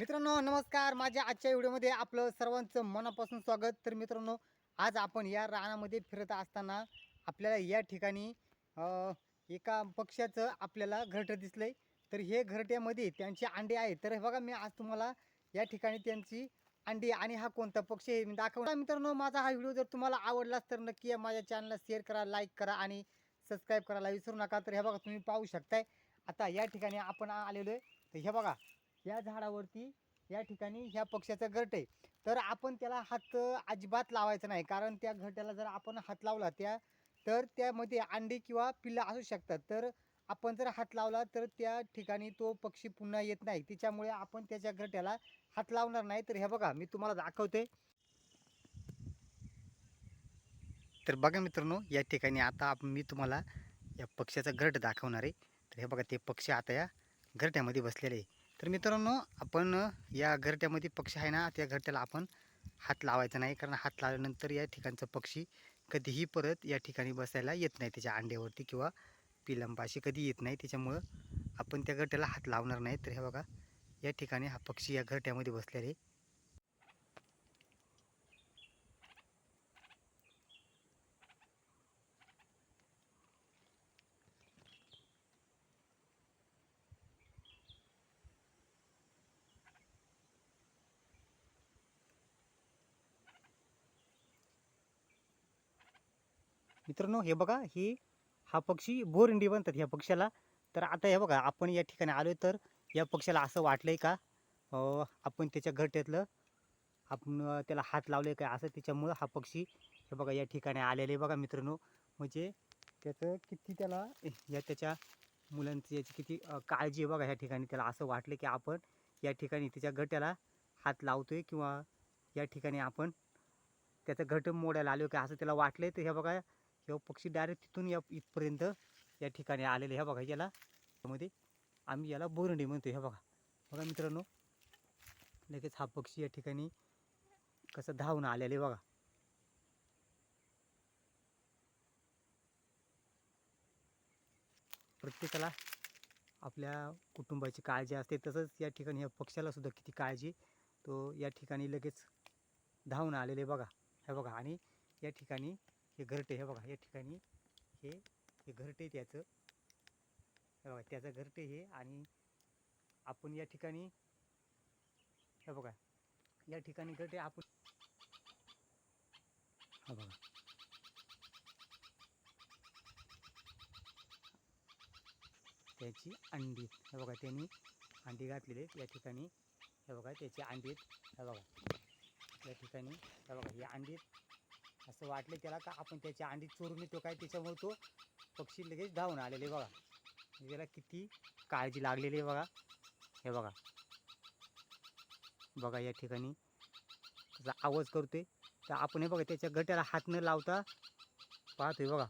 मित्रांनो नमस्कार. माझ्या आजच्या व्हिडिओमध्ये आपलं सर्वांचं मनापासून स्वागत. तर मित्रांनो आज आपण या रानामध्ये फिरत असताना आपल्याला या ठिकाणी एका पक्ष्याचं आपल्याला घरटं दिसलं आहे तर हे घरट्यामध्ये त्यांचे अंडे आहेत. तर हे बघा मी आज तुम्हाला या ठिकाणी त्यांची अंडी आणि हा कोणता पक्षी आहे मी दाखवणार मित्रांनो माझा हा व्हिडिओ जर तुम्हाला आवडलाच तर नक्की या माझ्या चॅनलला शेअर करा लाईक करा आणि सबस्क्राईब करायला विसरू नका. तर हे बघा तुम्ही पाहू शकताय. आता या ठिकाणी आपण आलेलो आहे. तर हे बघा या झाडावरती या ठिकाणी ह्या पक्ष्याचा घरट आहे. तर आपण त्याला हात अजिबात लावायचा नाही. कारण त्या घरट्याला जर आपण हात लावला त्या तर त्यामध्ये अंडी किंवा पिल्लं असू शकतात. तर आपण जर हात लावला तर त्या ठिकाणी तो पक्षी पुन्हा येत नाही. त्याच्यामुळे आपण त्याच्या घरट्याला हात लावणार नाही. तर हे बघा मी तुम्हाला दाखवते. तर बघा मित्रांनो या ठिकाणी आता आप मी तुम्हाला या पक्ष्याचा घरट दाखवणार आहे. तर हे बघा ते पक्षी आता या घरट्यामध्ये बसलेले आहे. तर मित्रांनो आपण या घरट्यामध्ये पक्षी आहे ना त्या घरट्याला आपण हात लावायचा नाही कारण हात लावल्यानंतर या ठिकाणचं पक्षी कधीही परत या ठिकाणी बसायला येत नाही त्याच्या अंड्यावरती किंवा पिलंबाशी कधी येत नाही. त्याच्यामुळं आपण त्या घरट्याला हात लावणार नाही. तर हे बघा या ठिकाणी हा पक्षी या घरट्यामध्ये बसलेला आहे. मित्रांनो हे बघा ही हा पक्षी बोरिंडी बनतात ह्या पक्षाला तर आता हे बघा आपण या ठिकाणी आलो तर या पक्षाला असं वाटलं का? आपण त्याच्या घरट्यातलं आपण त्याला हात लावले काय असं त्याच्यामुळं हा पक्षी हे बघा या ठिकाणी आलेले बघा मित्रांनो. म्हणजे त्याचं किती त्याला या त्याच्या मुलांची याची किती काळजी आहे बघा ह्या ठिकाणी. त्याला असं वाटलं की आपण या ठिकाणी त्याच्या घट्याला हात लावतोय किंवा या ठिकाणी आपण त्याचं घट मोडायला आलो की असं त्याला वाटलं तर हे बघा हे पक्षी डायरेक्ट तिथून या इथपर्यंत या ठिकाणी आलेले ह्या बघा याला मध्ये आम्ही याला बोरंडी म्हणतो हे बघा. बघा मित्रांनो लगेच हा पक्षी या ठिकाणी कसं धावून आलेले बघा. प्रत्येकाला आपल्या कुटुंबाची काळजी असते तसंच या ठिकाणी या पक्ष्याला सुद्धा किती काळजी तो या ठिकाणी लगेच धावून आलेले बघा. हे बघा आणि या ठिकाणी हे घरटे हे बघा या ठिकाणी हे हे घरटे त्याचं. हे बघा त्याचं घरटे हे आणि आपण या ठिकाणी हे बघा या ठिकाणी घरटे आपण हा बघा. त्याची अंडी हे बघा त्यांनी अंडी घातलेली आहेत या ठिकाणी. हे बघा त्याची अंडी आहेत हे बघा. या ठिकाणी हे बघा या अंडी आहेत. असं वाटलं त्याला का आपण त्याची अंडी चोरून येतो काय त्याच्यामुळे तो पक्षी लगेच धावून आलेले बघा. त्याला किती काळजी लागलेली आहे बघा. हे बघा. बघा या ठिकाणी त्याचा आवाज करतोय. तर आपण हे बघा त्याच्या गट्याला हात न लावता पाहतोय बघा.